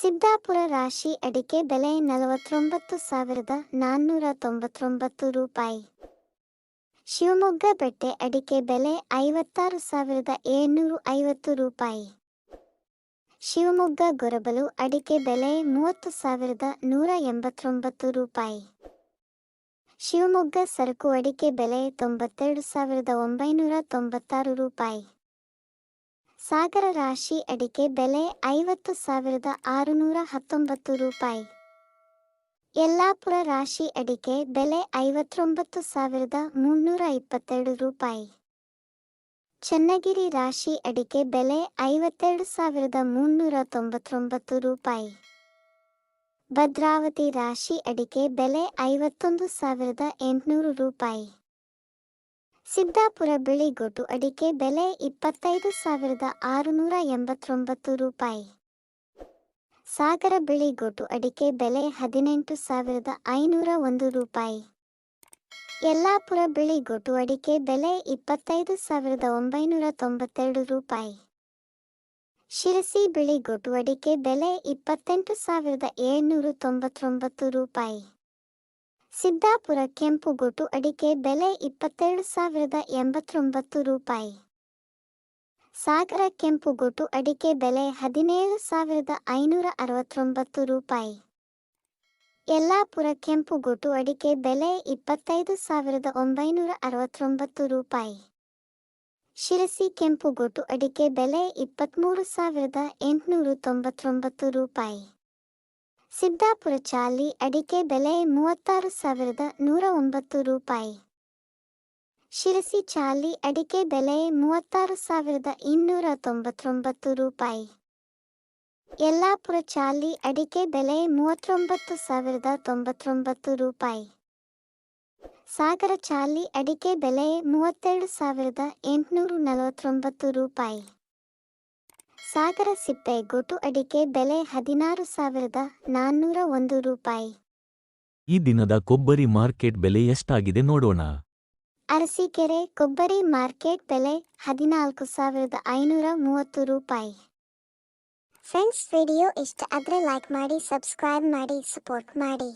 ಸಿದ್ದಾಪುರ ರಾಶಿ ಅಡಿಕೆ ಬೆಲೆ ನಲವತ್ತೊಂಬತ್ತು ಸಾವಿರದ ನಾನ್ನೂರ ತೊಂಬತ್ತೊಂಬತ್ತು ರೂಪಾಯಿ. ಶಿವಮೊಗ್ಗ ಬೆಟ್ಟೆ ಅಡಿಕೆ ಬೆಲೆ ಐವತ್ತಾರು ಸಾವಿರದ ಏಳ್ನೂರು ಐವತ್ತು ರೂಪಾಯಿ. ಶಿವಮೊಗ್ಗ ಗೊರಬಲು ಅಡಿಕೆ ಬೆಲೆ ಮೂವತ್ತು ಸಾವಿರದ ನೂರ ಎಂಬತ್ತೊಂಬತ್ತು ರೂಪಾಯಿ. ಶಿವಮೊಗ್ಗ ಸರಕು ಅಡಿಕೆ ಬೆಲೆ ತೊಂಬತ್ತೆರಡು ಸಾವಿರದ ಒಂಬೈನೂರ ತೊಂಬತ್ತಾರು ರೂಪಾಯಿ. ಸಾಗರ ರಾಶಿ ಅಡಿಕೆ ಬೆಲೆ ಐವತ್ತು ಸಾವಿರದ ಆರುನೂರ ಹತ್ತೊಂಬತ್ತು ರೂಪಾಯಿ. ಯಲ್ಲಾಪುರ ರಾಶಿ ಅಡಿಕೆ ಬೆಲೆ ಐವತ್ತೊಂಬತ್ತು ಸಾವಿರದ ಮುನ್ನೂರ ಇಪ್ಪತ್ತೆರಡು ರೂಪಾಯಿ. ಚನ್ನಗಿರಿ ರಾಶಿ ಅಡಿಕೆ ಬೆಲೆ ಐವತ್ತೆರಡು ಸಾವಿರದ ಮುನ್ನೂರ ತೊಂಬತ್ತೊಂಬತ್ತು ರೂಪಾಯಿ. ಭದ್ರಾವತಿ ರಾಶಿ ಅಡಿಕೆ ಬೆಲೆ ಐವತ್ತೊಂದು ಸಾವಿರದ ಎಂಟುನೂರು ರೂಪಾಯಿ. ಸಿದ್ದಾಪುರ ಬಿಳಿಗೊಟ್ಟು ಅಡಿಕೆ ಬೆಲೆ ಇಪ್ಪತ್ತೈದು ಸಾವಿರದ ಆರುನೂರ ಎಂಬತ್ತೊಂಬತ್ತು ರೂಪಾಯಿ. ಸಾಗರ ಬಿಳಿಗೊಟ್ಟು ಅಡಿಕೆ ಬೆಲೆ ಹದಿನೆಂಟು ಸಾವಿರದ ಐನೂರ ಒಂದು ರೂಪಾಯಿ. ಯಲ್ಲಾಪುರ ಬಿಳಿಗೊಟ್ಟು ಅಡಿಕೆ ಬೆಲೆ ಇಪ್ಪತ್ತೈದು ಸಾವಿರದ ಒಂಬೈನೂರ ತೊಂಬತ್ತೆರಡು ರೂಪಾಯಿ. ಶಿರಸಿ ಬಿಳಿಗೊಟ್ಟು ಅಡಿಕೆ ಬೆಲೆ ಇಪ್ಪತ್ತೆಂಟು ಸಾವಿರದ ಏಳ್ನೂರ ತೊಂಬತ್ತೊಂಬತ್ತು ರೂಪಾಯಿ. ಸಿದ್ದಾಪುರ ಕೆಂಪುಗೊಟ್ಟು ಅಡಿಕೆ ಬೆಲೆ ಇಪ್ಪತ್ತೆರಡು ಸಾವಿರದ ಎಂಬತ್ತೊಂಬತ್ತು ರೂಪಾಯಿ. ಸಾಗರ ಕೆಂಪುಗೊಟ್ಟು ಅಡಿಕೆ ಬೆಲೆ ಹದಿನೇಳು ಸಾವಿರದ ಐನೂರ ಅರವತ್ತೊಂಬತ್ತು ರೂಪಾಯಿ. ಯಲ್ಲಾಪುರ ಕೆಂಪುಗೊಟ್ಟು ಅಡಿಕೆ ಬೆಲೆ ಇಪ್ಪತ್ತೈದು ಸಾವಿರದ ಒಂಬೈನೂರ ಅರವತ್ತೊಂಬತ್ತು ರೂಪಾಯಿ. ಶಿರಸಿ ಕೆಂಪುಗೊಟ್ಟು ಅಡಿಕೆ ಬೆಲೆ ಇಪ್ಪತ್ತ್ಮೂರು ಸಾವಿರದ ಎಂಟುನೂರ ತೊಂಬತ್ತೊಂಬತ್ತು ರೂಪಾಯಿ. ಸಿದ್ದಾಪುರ ಚಾಲಿ ಅಡಿಕೆ ಬೆಲೆ ಮೂವತ್ತಾರು ಸಾವಿರದ ನೂರ ಒಂಬತ್ತು ರೂಪಾಯಿ. ಶಿರಸಿ ಚಾಲಿ ಅಡಿಕೆ ಬೆಲೆ ಮೂವತ್ತಾರು ಸಾವಿರದ ಇನ್ನೂರ ತೊಂಬತ್ತೊಂಬತ್ತು ರೂಪಾಯಿ. ಯಲ್ಲಾಪುರ ಚಾಲಿ ಅಡಿಕೆ ಬೆಲೆ ಮೂವತ್ತೊಂಬತ್ತು ಸಾವಿರದ ತೊಂಬತ್ತೊಂಬತ್ತು ರೂಪಾಯಿ. ಸಾಗರ ಚಾಲಿ ಅಡಿಕೆ ಬೆಲೆ ಮೂವತ್ತೆರಡು ಸಾವಿರದ ಎಂಟುನೂರ ನಲವತ್ತೊಂಬತ್ತು ರೂಪಾಯಿ. ಸಾಗರ ಸಿಪ್ಪೆ ಗೊಟು ಅಡಿಕೆ ಬೆಲೆ ಹದಿನಾರು ಸಾವಿರದ ನಾನ್ನೂರ ಒಂದು ರೂಪಾಯಿ. ಈ ದಿನದ ಕೊಬ್ಬರಿ ಮಾರ್ಕೆಟ್ ಬೆಲೆ ಎಷ್ಟಾಗಿದೆ ನೋಡೋಣ. ಅರಸೀಕೆರೆ ಕೊಬ್ಬರಿ ಮಾರ್ಕೆಟ್ ಬೆಲೆ ಹದಿನಾಲ್ಕು ಸಾವಿರದ ಐನೂರ ಮೂವತ್ತು ರೂಪಾಯಿ. ಫ್ರೆಂಡ್ಸ್ ವಿಡಿಯೋ ಇಷ್ಟ ಆದರೆ ಲೈಕ್ ಮಾಡಿ ಸಬ್ಸ್ಕ್ರೈಬ್ ಮಾಡಿ ಸಪೋರ್ಟ್ ಮಾಡಿ.